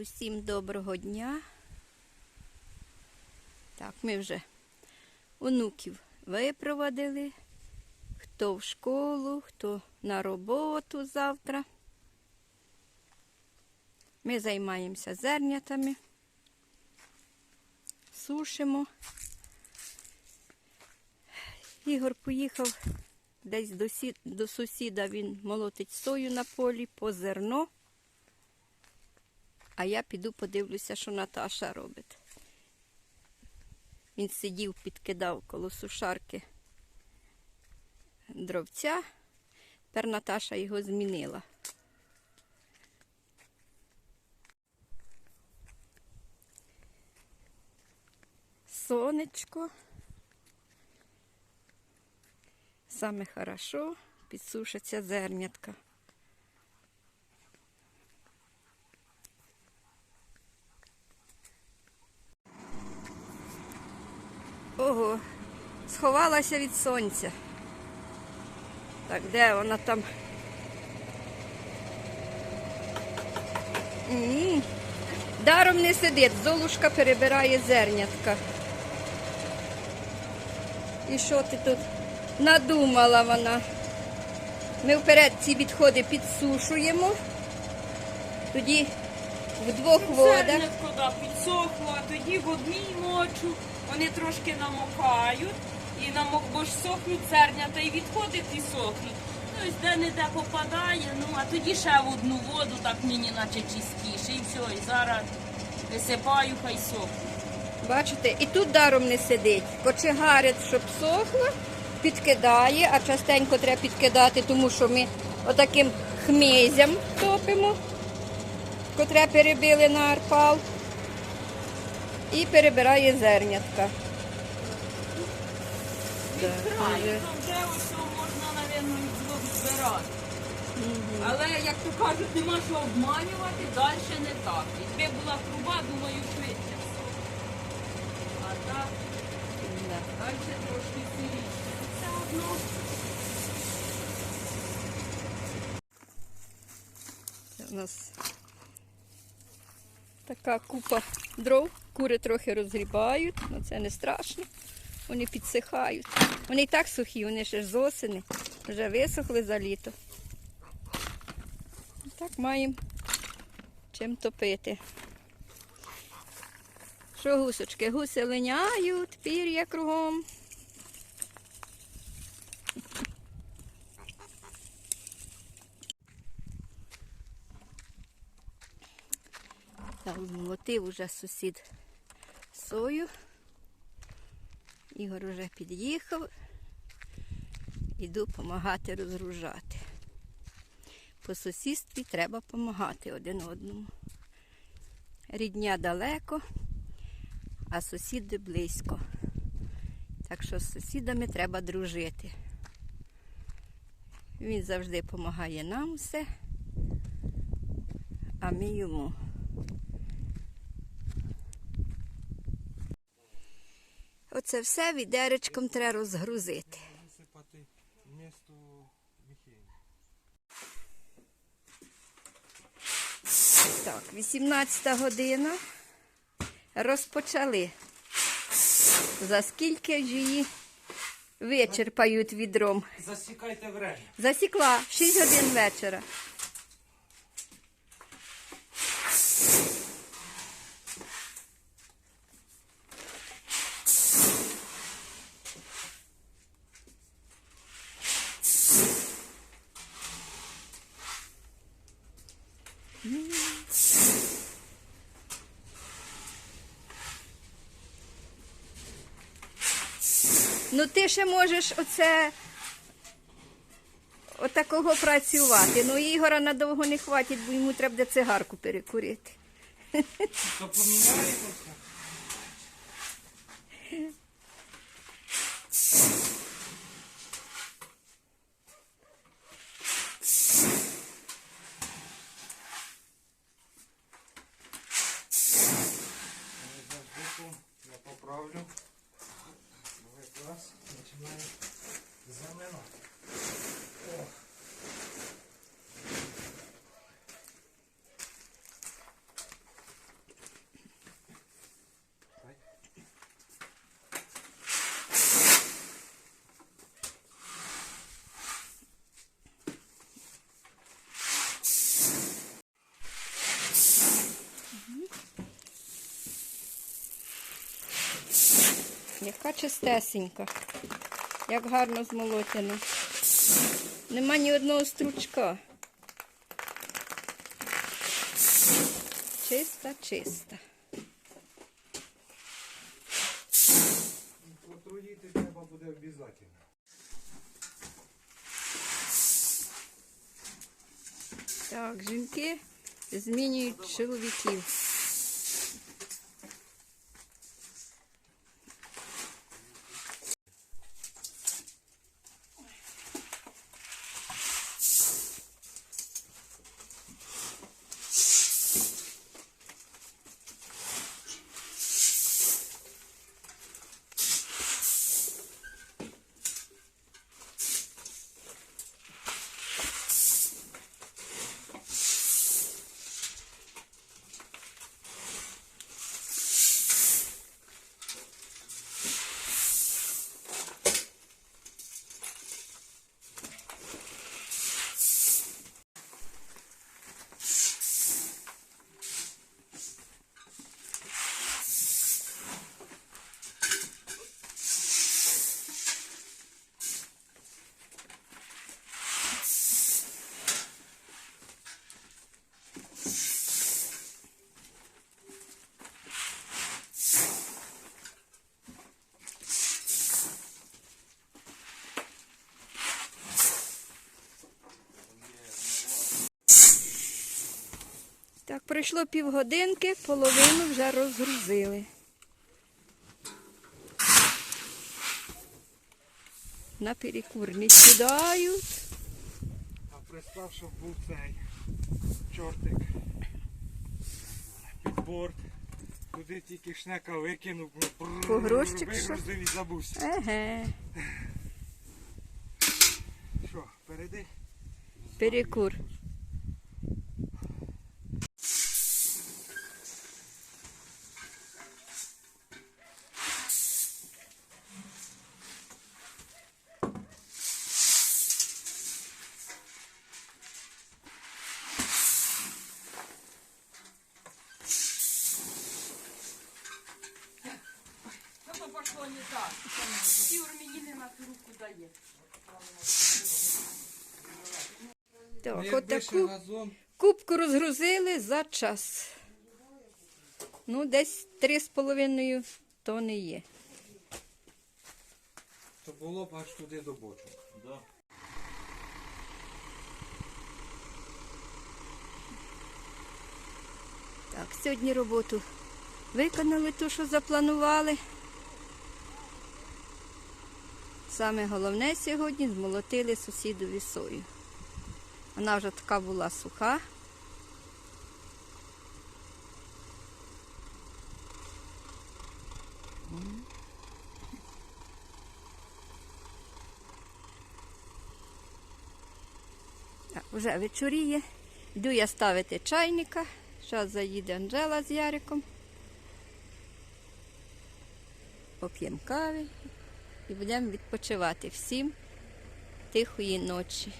Усім доброго дня. Так, ми вже онуків випровадили. Хто в школу, хто на роботу завтра. Ми займаємося зернятами, сушимо. Ігор поїхав десь до, сусіда, він молотить сою на полі по зерно. А я піду подивлюся, що Наташа робить. Він сидів, підкидав коло сушарки дровця. Тепер Наташа його змінила. Сонечко. Саме хорошо підсушаться зернятка. Ого, сховалася від сонця. Так, де вона там? Ні. Даром не сидить, золушка перебирає зернятка. І що ти тут надумала вона? Ми вперед ці відходи підсушуємо. Тоді в двох водах. Зернятко да, підсохло, а тоді в одній мочу вони трошки намокають і намок, бо ж сохнуть зернята і відходить і сохнуть. Ну, де-не-де попадає, ну а тоді ще в одну воду, так мені наче чистіше. І все, і зараз висипаю, хай сохне. Бачите, і тут даром не сидить. Кочегарить, щоб сохло, підкидає, а частенько треба підкидати, тому що ми отаким хмизям топимо, котре перебили на арпал. І перебирає зернятка. Від краю, там вже ось можна, мабуть, збирати. Але, як то кажуть, нема що обманювати, далі не так. Якби була труба, думаю, швидше. А так, далі трошки сиріше. Все одно. Це у нас така купа дров. Кури трохи розгрібають, але це не страшно. Вони підсихають. Вони і так сухі, вони ще ж з осени, вже висохли за літо. Так маємо чим топити. Що гусочки? Гуси линяють, пір'я кругом. Так, змолотив уже сусід сою. Ігор уже під'їхав. Іду допомагати розгружати. По сусідстві треба допомагати один одному. Рідня далеко, а сусіди близько. Так що з сусідами треба дружити. Він завжди допомагає нам все, а ми йому. Оце все відеречком треба розгрузити. висипати вмісто міхені. Так, 18 година. Розпочали. За скільки ж її вичерпають відром? Засікайте время. Засікла 6 годин вечора. Ну ти ще можеш оце отакого працювати. Ну Ігора надовго не хватить, бо йому треба буде цигарку перекурити. То поміняєтеся? Яка чистесенька. Як гарно змолотяно. Нема ні одного стручка. Чиста, чиста. Потрудити треба буде обов'язково. Так, жінки змінюють чоловіків. Пройшло півгодинки, половину вже розгрузили. На перекур не сідають. А представ, щоб був цей чортик під борт. Туди тільки шнека викинув, брррр, Погрузчик, вигрузив і забувся. Еге, Що, перейди? перекур. Так? Мені на ту руку дає. Так, от таку кубку розгрузили за час. Ну, десь 3,5 тони є. То було б аж туди до бочок. Да. Так, сьогодні роботу виконали ту, що запланували. Саме головне сьогодні змолотили сусідові сою. Вона вже така була суха. Так, вже вечоріє. Йду я ставити чайника. Зараз заїде Анжела з Яриком. Поп'ємо кави і будемо відпочивати всім тихої ночі.